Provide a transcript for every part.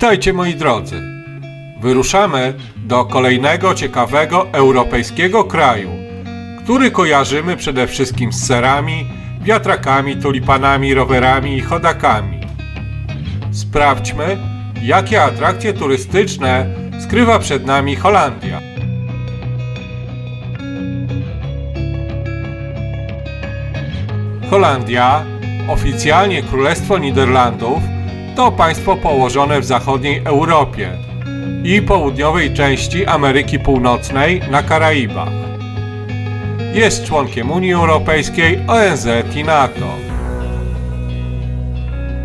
Witajcie moi drodzy. Wyruszamy do kolejnego ciekawego europejskiego kraju, który kojarzymy przede wszystkim z serami, wiatrakami, tulipanami, rowerami i chodakami. Sprawdźmy, jakie atrakcje turystyczne skrywa przed nami Holandia. Holandia, oficjalnie Królestwo Niderlandów, to państwo położone w zachodniej Europie i południowej części Ameryki Północnej na Karaibach. Jest członkiem Unii Europejskiej, ONZ i NATO.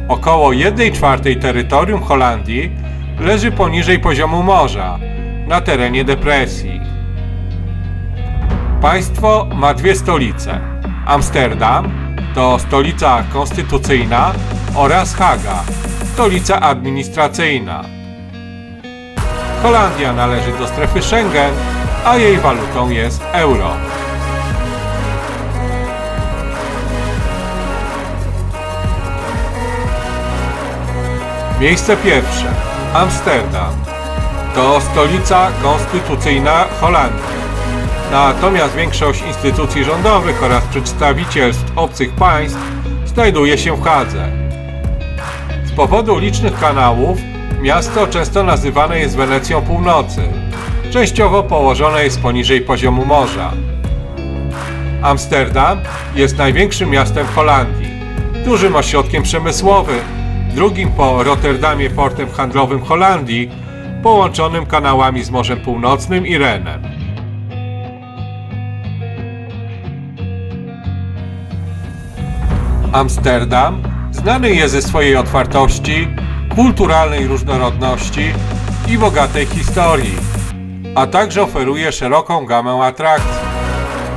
Około 1 czwartej terytorium Holandii leży poniżej poziomu morza, na terenie depresji. Państwo ma dwie stolice. Amsterdam to stolica konstytucyjna oraz Haga, stolica administracyjna. Holandia należy do strefy Schengen, a jej walutą jest euro. Miejsce pierwsze. Amsterdam. To stolica konstytucyjna Holandii. Natomiast większość instytucji rządowych oraz przedstawicielstw obcych państw znajduje się w Hadze. Powodu licznych kanałów miasto często nazywane jest Wenecją Północy. Częściowo położone jest poniżej poziomu morza. Amsterdam jest największym miastem Holandii, dużym ośrodkiem przemysłowym, drugim po Rotterdamie portem handlowym Holandii, połączonym kanałami z Morzem Północnym i Renem. Amsterdam znany jest ze swojej otwartości, kulturalnej różnorodności i bogatej historii, a także oferuje szeroką gamę atrakcji,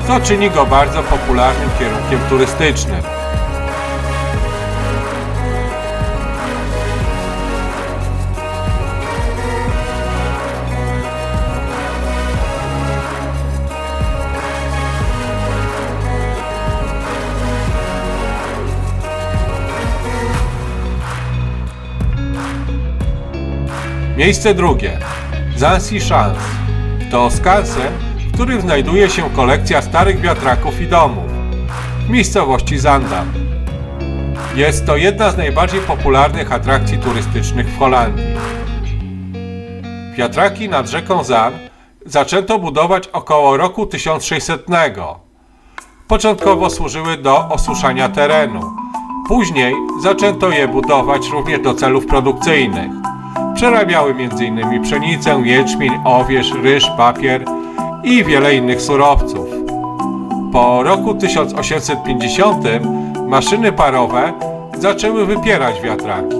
co czyni go bardzo popularnym kierunkiem turystycznym. Miejsce drugie. Zansi Szans. To skansen, w którym znajduje się kolekcja starych wiatraków i domów. W miejscowości Zandam. Jest to jedna z najbardziej popularnych atrakcji turystycznych w Holandii. Wiatraki nad rzeką Zan zaczęto budować około roku 1600. Początkowo służyły do osuszania terenu. Później zaczęto je budować również do celów produkcyjnych. Przerabiały m.in. pszenicę, jęczmień, owierz, ryż, papier i wiele innych surowców. Po roku 1850 maszyny parowe zaczęły wypierać wiatraki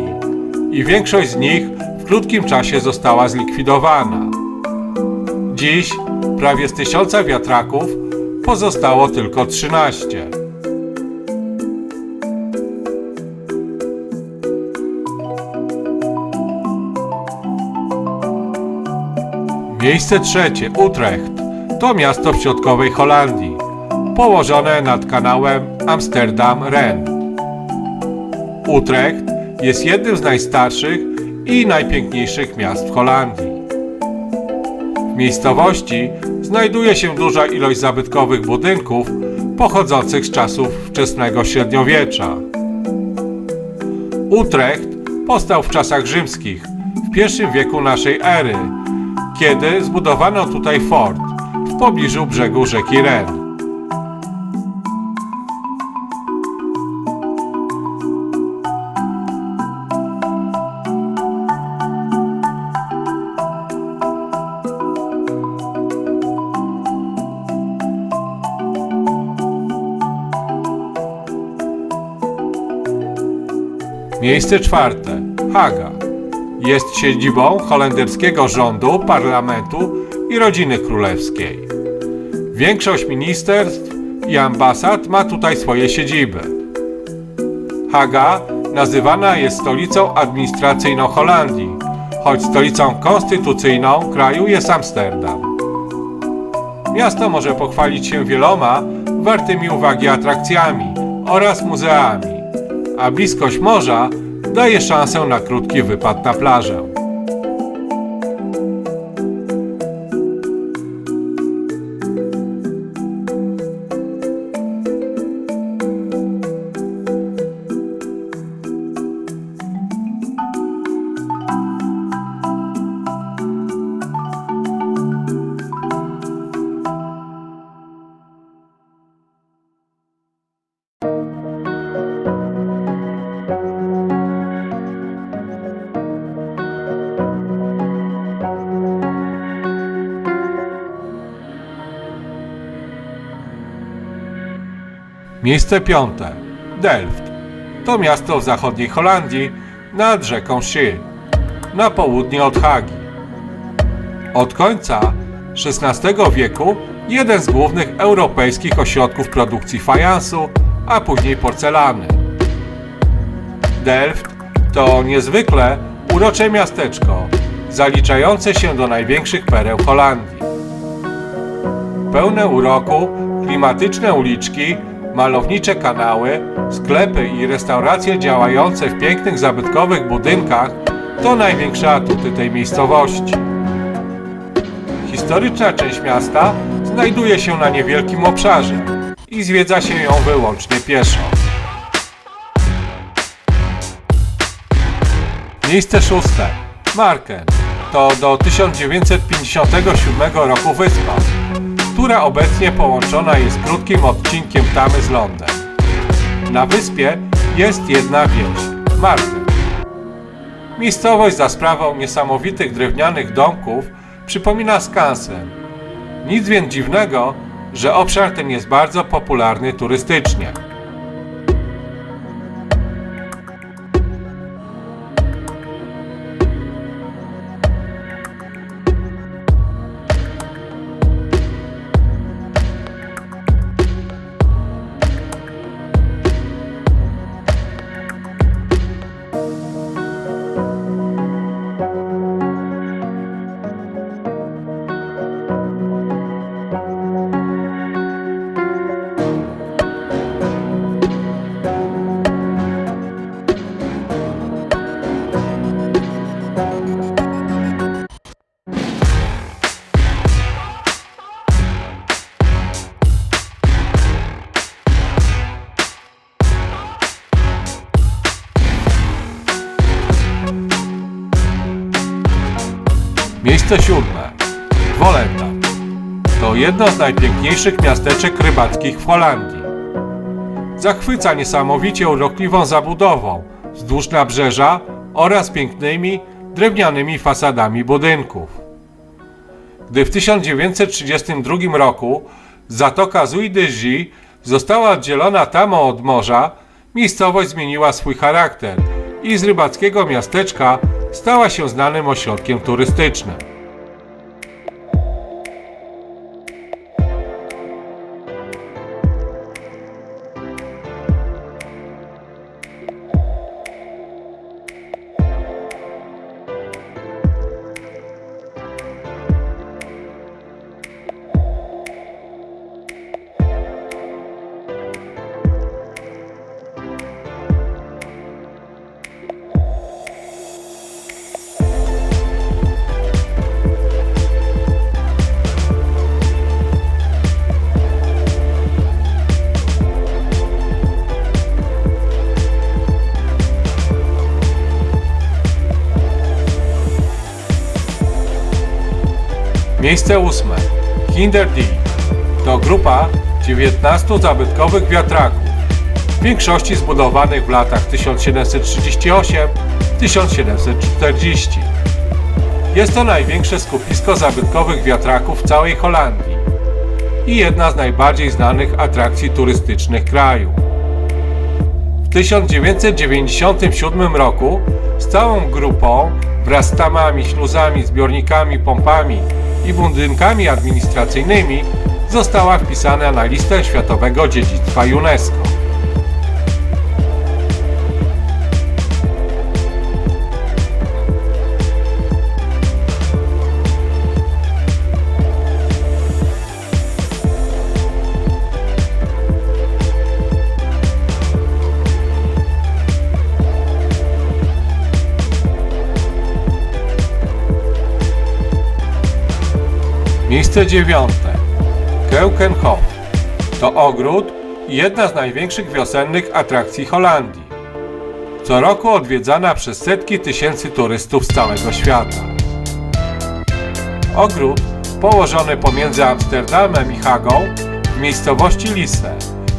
i większość z nich w krótkim czasie została zlikwidowana. Dziś prawie z tysiąca wiatraków pozostało tylko 13. Miejsce trzecie, Utrecht. To miasto w środkowej Holandii, położone nad kanałem Amsterdam-Ren. Utrecht jest jednym z najstarszych i najpiękniejszych miast w Holandii. W miejscowości znajduje się duża ilość zabytkowych budynków pochodzących z czasów wczesnego średniowiecza. Utrecht powstał w czasach rzymskich, w pierwszym wieku naszej ery, kiedy zbudowano tutaj fort w pobliżu brzegu rzeki Ren. Miejsce czwarte. Haga. Jest siedzibą holenderskiego rządu, parlamentu i rodziny królewskiej. Większość ministerstw i ambasad ma tutaj swoje siedziby. Haga nazywana jest stolicą administracyjną Holandii, choć stolicą konstytucyjną kraju jest Amsterdam. Miasto może pochwalić się wieloma wartymi uwagi atrakcjami oraz muzeami, a bliskość morza daje szansę na krótki wypad na plażę. Miejsce piąte. Delft. To miasto w zachodniej Holandii nad rzeką Schie, na południe od Hagi. Od końca XVI wieku jeden z głównych europejskich ośrodków produkcji fajansu, a później porcelany. Delft to niezwykle urocze miasteczko, zaliczające się do największych pereł Holandii. Pełne uroku, klimatyczne uliczki, malownicze kanały, sklepy i restauracje działające w pięknych zabytkowych budynkach to największe atuty tej miejscowości. Historyczna część miasta znajduje się na niewielkim obszarze i zwiedza się ją wyłącznie pieszo. Miejsce szóste. Marken. To do 1957 roku wyspa, która obecnie połączona jest krótkim odcinkiem tamy z lądem. Na wyspie jest jedna wieś, Marken. Miejscowość za sprawą niesamowitych drewnianych domków przypomina skansen. Nic więc dziwnego, że obszar ten jest bardzo popularny turystycznie. Miejsce siódme. Wolenda. To jedno z najpiękniejszych miasteczek rybackich w Holandii. Zachwyca niesamowicie urokliwą zabudową wzdłuż nabrzeża oraz pięknymi drewnianymi fasadami budynków. Gdy w 1932 roku Zatoka Zuid de Zi została oddzielona tamą od morza, miejscowość zmieniła swój charakter i z rybackiego miasteczka stała się znanym ośrodkiem turystycznym. Miejsce ósme. Kinderdijk. To grupa 19 zabytkowych wiatraków, w większości zbudowanych w latach 1738-1740. Jest to największe skupisko zabytkowych wiatraków w całej Holandii i jedna z najbardziej znanych atrakcji turystycznych kraju. W 1997 roku z całą grupą wraz z tamami, śluzami, zbiornikami, pompami i budynkami administracyjnymi została wpisana na listę Światowego Dziedzictwa UNESCO. Miejsce dziewiąte. Keukenhof. To ogród i jedna z największych wiosennych atrakcji Holandii. Co roku odwiedzana przez setki tysięcy turystów z całego świata. Ogród położony pomiędzy Amsterdamem i Hagą w miejscowości Lisse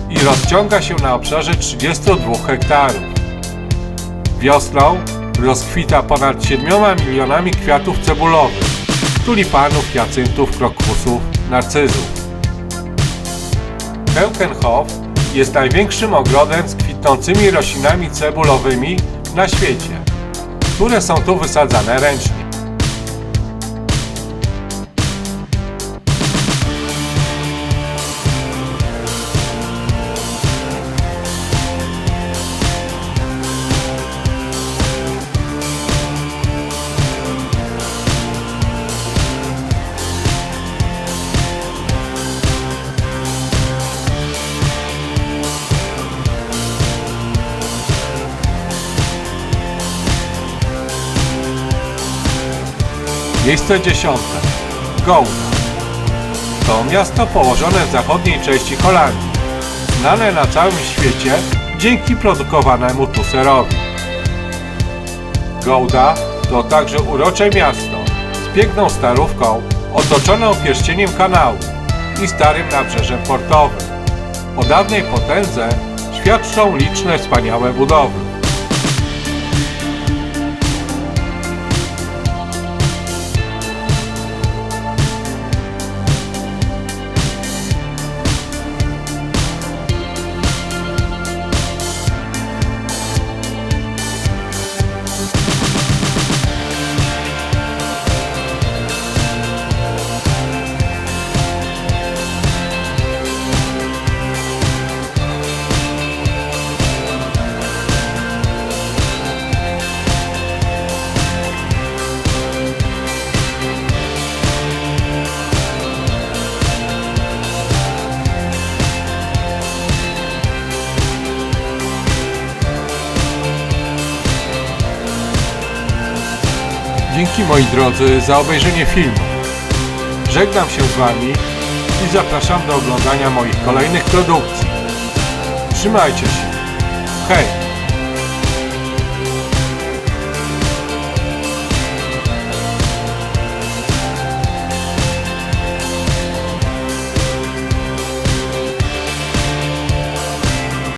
i rozciąga się na obszarze 32 hektarów. Wiosną rozkwita ponad 7 milionami kwiatów cebulowych, tulipanów, hiacyntów, krokusów, narcyzów. Keukenhof jest największym ogrodem z kwitnącymi roślinami cebulowymi na świecie, które są tu wysadzane ręcznie. Miejsce dziesiąte. Gouda. To miasto położone w zachodniej części Holandii, znane na całym świecie dzięki produkowanemu tu serowi. Gouda to także urocze miasto z piękną starówką otoczoną pierścieniem kanału i starym nabrzeżem portowym. O dawnej potędze świadczą liczne wspaniałe budowle. Dzięki moi drodzy za obejrzenie filmu. Żegnam się z Wami i zapraszam do oglądania moich kolejnych produkcji. Trzymajcie się. Hej!